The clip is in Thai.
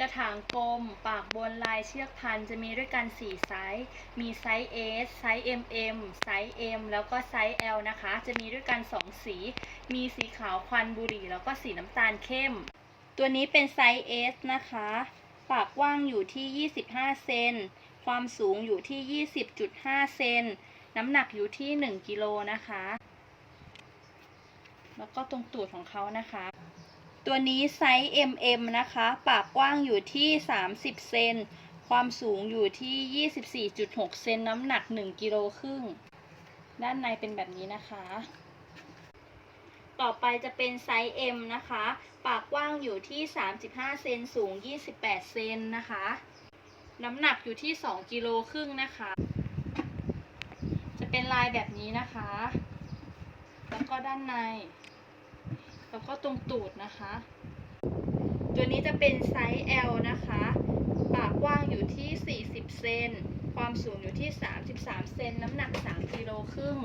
กระถางกลม ปากบนลายเชือกพันจะมีด้วยกัน 4 ไซส์ มีไซส์ S ไซส์ MM ไซส์ M แล้วก็ไซส์ L นะคะ จะมีด้วยกัน 2 สี มีสีขาวควันบุหรี่ แล้วก็สีน้ำตาลเข้ม ตัวนี้เป็นไซส์ S นะคะ ปากกว้างอยู่ที่ 25 เซน ความสูงอยู่ที่ 20.5 เซน น้ำหนักอยู่ที่ 1 กิโลนะคะ แล้วก็ตรงตูดของเขานะคะ ตัวนี้ไซส์ MM นะคะ ปากกว้างอยู่ที่ 30 เซน ความสูงอยู่ที่ 24.6 เซน น้ำหนัก 1 กิโลครึ่ง ด้านในเป็นแบบนี้นะคะ ต่อไปจะเป็นไซส์ M นะคะ ปากกว้างอยู่ที่ 35 เซน สูง 28 เซนนะคะ น้ำหนักอยู่ที่ 2 กิโลครึ่งนะคะ จะเป็นลายแบบนี้นะคะ แล้วก็ด้านใน แล้วก็ตรงตูดนะคะ ตัวนี้จะเป็นไซส์ L นะคะ ปากกว้างอยู่ที่ 40 เซน ความสูงอยู่ที่ 33 เซน น้ำหนัก 3กิโลครึ่ง